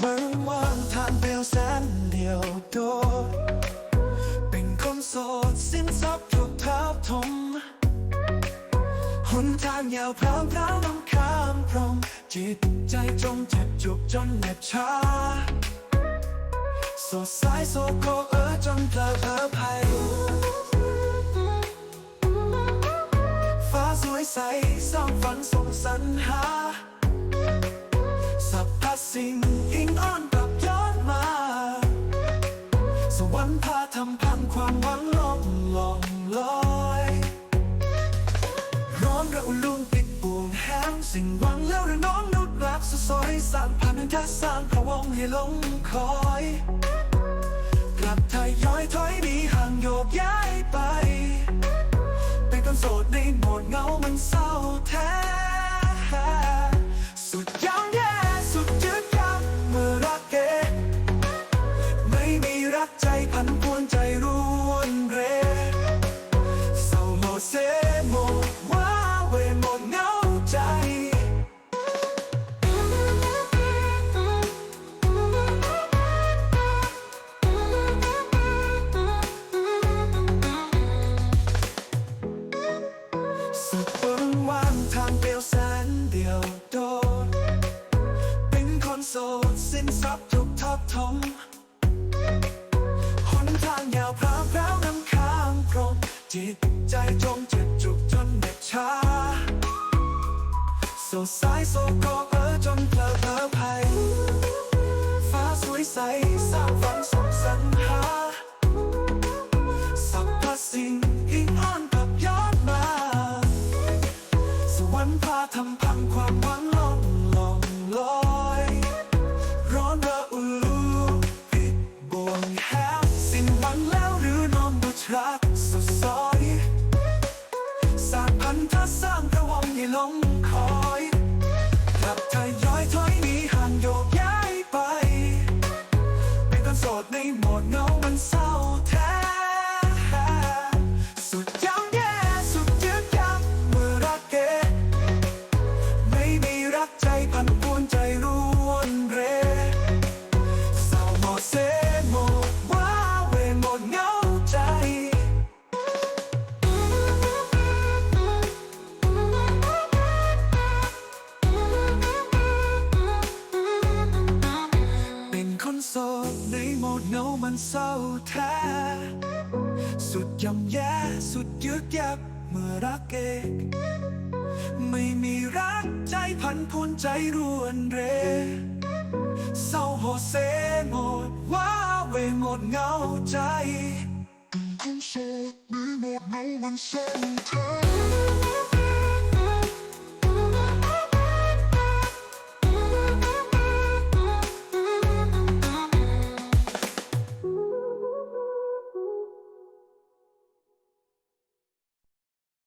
เมื่อว่างทางเปลวแสนเดียวโดดเป็นคนโสดสิ้นทรัพย์ถูกทับถมหนทางยาวพร้าวพร้าวน้ำข้ามพรมจิตใจจมเจ็บจุกจนเหน็บชาโสดสายโสดโกเออจนเพลอเพลอภัยฟ้าสวยใสสร้างฝันส่งสรรหา สิ่งอิงอ้อนกลับย้อนมา สวรรค์พาทำพังความหวังล่องลองลอย ร้อนระอุลุ่มปิดปวงแห้งสิ่งหวังแล้วระน้องนุดรักสุดซอยสานผ่านนันทสร้างพระวงให้ลงคอยกลับทยอยถอยหนีห่างโยกย้ายไป เป็นคนโสดในโหมดเงามันเศร้าแท้ สุดเปิงว่างทางเปลวแสนเดียวโดด เป็นคนโสดสิ้นทรัพย์ถูกทับถมหนทางยาวพร้าวพร้าวน้ำค้างพรมจิตใจจมเจ็บจุกจนเหน็บชาโซสายโซโกเออจนเพลอเพลอภัยฟ้าสวยใสสร้างฝันส่งสรรหาสัพพสิ่ง สวรรค์พาทำพังความหวังลงลงลอย ร้อนระอุผิดบ่วงแหบสิ้นหวังแล้วหรือนอนบุตรักสุดซอย สร้างพันธะสร้างระวังให้ลงคอยกลับทยอยถอยหนีห่างโยกย้ายไป เป็นคนโสดในโหมดเงามันเศร้าแท้ มันเศร้าแท้สุดย่ำแย่สุดยืดยับเมื่อรักเองไม่มีรักใจพันพวนใจรวนเรเศร้าโหเสหมดว้าเวหมดเหงาใจคนโสดในโหมดเงามันเศร้าแท้